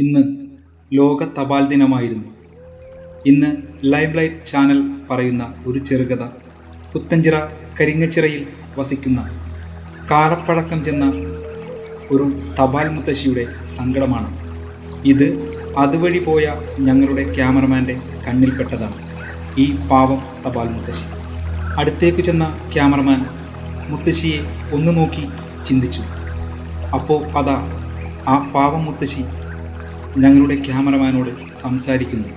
ഇന്ന് ലോക തപാൽ ദിനമായിരുന്നു. ഇന്ന് ലൈവ് ലൈറ്റ് ചാനൽ പറയുന്ന ഒരു ചെറുകഥ പുത്തഞ്ചിറ കരിങ്ങച്ചിറയിൽ വസിക്കുന്ന കാലപ്പഴക്കം ചെന്ന ഒരു തപാൽ മുത്തശ്ശിയുടെ സങ്കടമാണ്. ഇത് അതുവഴി പോയ ഞങ്ങളുടെ ക്യാമറമാന്റെ കണ്ണിൽപ്പെട്ടതാണ് ഈ പാവം തപാൽ മുത്തശ്ശി. അടുത്തേക്ക് ചെന്ന ക്യാമറമാൻ മുത്തശ്ശിയെ ഒന്ന് നോക്കി ചിന്തിച്ചു. അപ്പോൾ അതാ ആ പാവം മുത്തശ്ശി ഞങ്ങളുടെ ക്യാമറമാനോട് സംസാരിക്കുന്നു.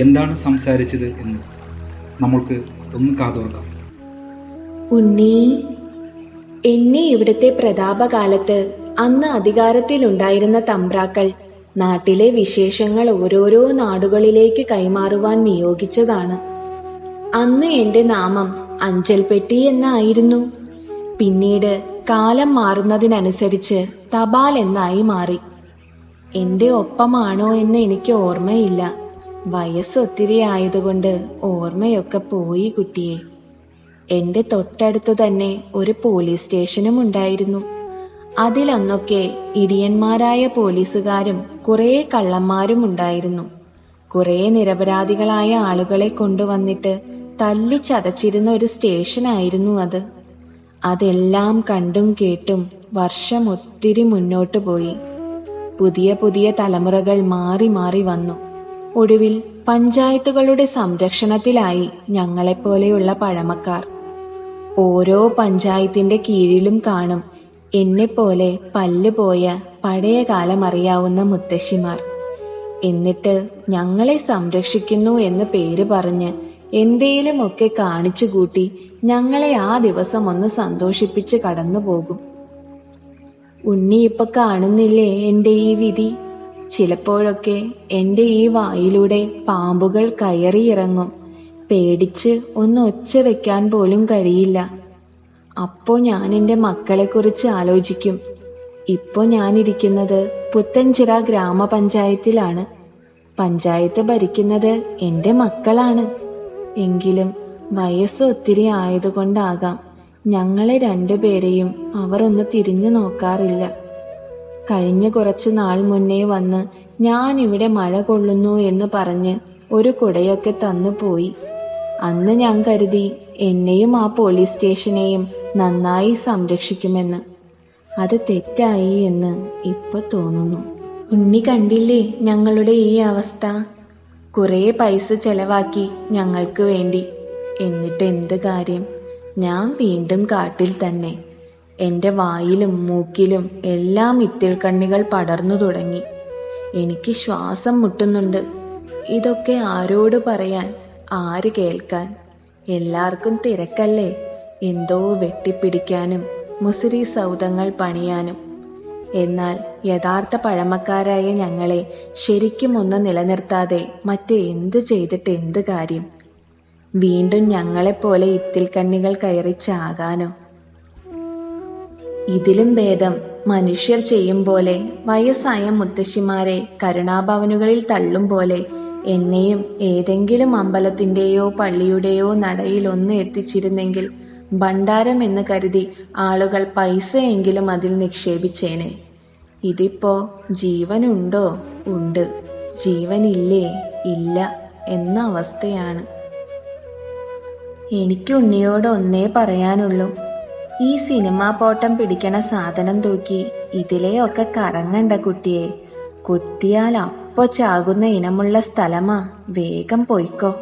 എന്താണ് സംസാരിച്ചത് എന്ന് നമ്മൾക്ക് ഒന്ന് കാതോർക്കാം. ഉണ്ണി എന്നെ ഇവിടുത്തെ പ്രതാപകാലത്ത് അന്ന് അധികാരത്തിലുണ്ടായിരുന്ന തമ്പ്രാക്കൾ നാട്ടിലെ വിശേഷങ്ങൾ ഓരോരോ നാടുകളിലേക്ക് കൈമാറുവാൻ നിയോഗിച്ചതാണ്. അന്ന് എന്റെ നാമം അഞ്ചൽപ്പെട്ടി എന്നായിരുന്നു. പിന്നീട് കാലം മാറുന്നതിനനുസരിച്ച് തപാൽ എന്നായി മാറി. എന്റെ ഒപ്പമാണോ എന്ന് എനിക്ക് ഓർമ്മയില്ല. വയസ്സ് ഒത്തിരി ആയതുകൊണ്ട് ഓർമ്മയൊക്കെ പോയി കുട്ടിയെ. എന്റെ തൊട്ടടുത്ത് തന്നെ ഒരു പോലീസ് സ്റ്റേഷനും ഉണ്ടായിരുന്നു. അതിലൊന്നൊക്കെ ഇടിയന്മാരായ പോലീസുകാരും കുറേ കള്ളന്മാരും ഉണ്ടായിരുന്നു. കുറേ നിരപരാധികളായ ആളുകളെ കൊണ്ടുവന്നിട്ട് തല്ലിച്ചതച്ചിരുന്ന ഒരു സ്റ്റേഷനായിരുന്നു അത്. അതെല്ലാം കണ്ടും കേട്ടും വർഷം ഒത്തിരി മുന്നോട്ടു പോയി. പുതിയ പുതിയ തലമുറകൾ മാറി മാറി വന്നു. ഒടുവിൽ പഞ്ചായത്തുകളുടെ സംരക്ഷണത്തിലായി ഞങ്ങളെപ്പോലെയുള്ള പഴമക്കാർ. ഓരോ പഞ്ചായത്തിന്റെ കീഴിലും കാണും എന്നെപ്പോലെ പല്ലുപോയ പഴയ കാലമറിയാവുന്ന മുത്തശ്ശിമാർ. എന്നിട്ട് ഞങ്ങളെ സംരക്ഷിക്കുന്നു എന്ന് പേര് പറഞ്ഞ് എന്തേലുമൊക്കെ കാണിച്ചു കൂട്ടി ഞങ്ങളെ ആ ദിവസം ഒന്ന് സന്തോഷിപ്പിച്ച് കടന്നു പോകും ഉണ്ണി ഇപ്പൊ കാണുന്നില്ലേ എന്റെ ഈ വിധി? ചിലപ്പോഴൊക്കെ എന്റെ ഈ വായിലൂടെ പാമ്പുകൾ കയറിയിറങ്ങും. പേടിച്ച് ഒന്ന് ഒച്ച വെക്കാൻ പോലും കഴിയില്ല. അപ്പോൾ ഞാൻ എന്റെ മക്കളെക്കുറിച്ച് ആലോചിക്കും. ഇപ്പോൾ ഞാനിരിക്കുന്നത് പുത്തൻചിറ ഗ്രാമപഞ്ചായത്തിലാണ്. പഞ്ചായത്ത് ഭരിക്കുന്നത് എന്റെ മക്കളാണ്. എങ്കിലും വയസ്സ് ഒത്തിരി ആയതുകൊണ്ടാകാം. ഞങ്ങളെ രണ്ടുപേരെയും അവർ ഒന്ന് തിരിഞ്ഞു നോക്കാറില്ല. കഴിഞ്ഞ കുറച്ചു നാൾ മുന്നേ വന്ന് ഞാൻ ഇവിടെ മഴ കൊള്ളുന്നു എന്ന് പറഞ്ഞ് ഒരു കുടയൊക്കെ തന്നു പോയി. അന്ന് ഞാൻ കരുതി എന്നെയും ആ പോലീസ് സ്റ്റേഷനെയും നന്നായി സംരക്ഷിക്കുമെന്ന്. അത് തെറ്റായി എന്ന് ഇപ്പൊ തോന്നുന്നു. ഉണ്ണി കണ്ടില്ലേ ഞങ്ങളുടെ ഈ അവസ്ഥ? കുറേ പൈസ ചെലവാക്കി ഞങ്ങൾക്ക് വേണ്ടി. എന്നിട്ട് എന്ത് കാര്യം? ഞാൻ വീണ്ടും കാട്ടിൽ തന്നെ. എന്റെ വായിലും മൂക്കിലും എല്ലാം ഇത്തിൽ കണ്ണികൾ പടർന്നു തുടങ്ങി. എനിക്ക് ശ്വാസം മുട്ടുന്നുണ്ട്. ഇതൊക്കെ ആരോട് പറയാൻ ആര് കേൾക്കാൻ? എല്ലാവർക്കും തിരക്കല്ലേ? എന്തോ വെട്ടിപ്പിടിക്കാനും മുസിരി സൗദങ്ങൾ പണിയാനും. എന്നാൽ യഥാർത്ഥ പഴമക്കാരായ ഞങ്ങളെ ശരിക്കും ഒന്ന് നിലനിർത്താതെ മറ്റേ എന്ത് ചെയ്തിട്ട് എന്ത് കാര്യം? വീണ്ടും ഞങ്ങളെപ്പോലെ ഇത്തിൽ കണ്ണികൾ കയറി ചാകാനോ? ഇതിലും ഭേദം മനുഷ്യർ ചെയ്യും പോലെ വയസ്സായ മുത്തശ്ശിമാരെ കരുണാഭവനുകളിൽ തള്ളും പോലെ എന്നെയും ഏതെങ്കിലും അമ്പലത്തിന്റെയോ പള്ളിയുടെയോ നടയിൽ ഒന്ന് എത്തിച്ചിരുന്നെങ്കിൽ ഭണ്ഡാരം എന്ന് കരുതി ആളുകൾ പൈസയെങ്കിലും അതിൽ നിക്ഷേപിച്ചേനെ. ഇതിപ്പോ ജീവനുണ്ടോ? ഉണ്ട്. ജീവനില്ലേ? ഇല്ല എന്ന അവസ്ഥയാണ്. എനിക്ക് ഉണ്ണിയോട് ഒന്നേ പറയാനുള്ളൂ. ഈ സിനിമാ പോട്ടം പിടിക്കണ സാധനം തൂക്കി ഇതിലെയൊക്കെ കറങ്ങണ്ട കുട്ടിയെ. കുത്തിയാൽ അപ്പോ ചാകുന്ന ഇനമുള്ള സ്ഥലമാ. വേഗം പോയിക്കോ.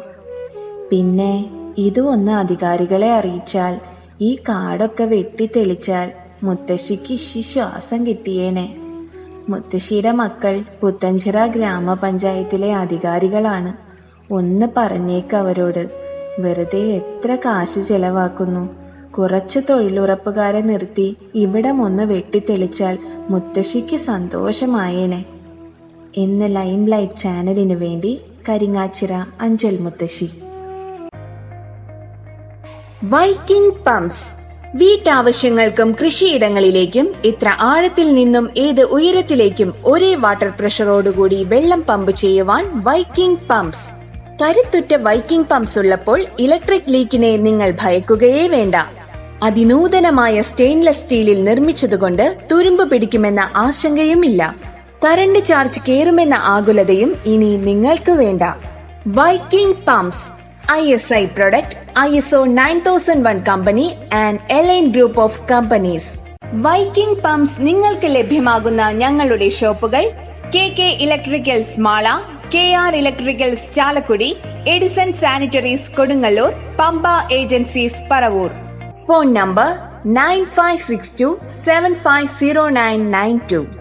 പിന്നെ ഇതും ഒന്ന് അധികാരികളെ അറിയിച്ചാൽ ഈ കാടൊക്കെ വെട്ടിത്തെളിച്ചാൽ മുത്തശ്ശിക്ക് ഇശി ശ്വാസം കിട്ടിയേനെ. മുത്തശ്ശിയുടെ മക്കൾ പുത്തഞ്ചിറ ഗ്രാമപഞ്ചായത്തിലെ അധികാരികളാണ്. ഒന്ന് പറഞ്ഞേക്ക് അവരോട്. വെറുതെ എത്ര കാശ് ചെലവാക്കുന്നു? കുറച്ച് തൊഴിലുറപ്പുകാരെ നിർത്തി ഇവിടം ഒന്ന് വെട്ടിത്തെളിച്ചാൽ മുത്തശ്ശിക്ക് സന്തോഷമായേനെ. എന്ന് ലൈം ലൈറ്റ് ചാനലിനു വേണ്ടി കരിങ്ങാച്ചിറ അഞ്ചൽ മുത്തശ്ശി. Viking pumps. വീട്ടാവശ്യങ്ങൾക്കും കൃഷിയിടങ്ങളിലേക്കും ഇത്ര ആഴത്തിൽ നിന്നും ഏത് ഉയരത്തിലേക്കും ഒരേ വാട്ടർ പ്രഷറോടുകൂടി വെള്ളം പമ്പ് ചെയ്യുവാൻ വൈക്കിംഗ് പമ്പ്സ്. കരുത്തുറ്റ വൈക്കിംഗ് പമ്പ്സ് ഉള്ളപ്പോൾ ഇലക്ട്രിക് ലീക്കിനെ നിങ്ങൾ ഭയക്കുകയേ വേണ്ട. അതിനൂതനമായ സ്റ്റെയിൻലെസ് സ്റ്റീലിൽ നിർമ്മിച്ചതുകൊണ്ട് തുരുമ്പ് പിടിക്കുമെന്ന ആശങ്കയുമില്ല. കറണ്ട് ചാർജ് കേറുമെന്ന ആകുലതയും ഇനി നിങ്ങൾക്ക് വേണ്ട. Viking pumps I S I product I S O nine thousand one company and Eline group of companies. Viking pumps നിങ്ങൾക്ക് ലഭ്യമാകുന്ന ഞങ്ങളുടെ ഷോപ്പുകൾ K K electricals Mala K R electricals Chalakudy Edison sanitaries Kodungallur Pampa agencies Paravur. Phone number nine five six two seven five zero nine nine two.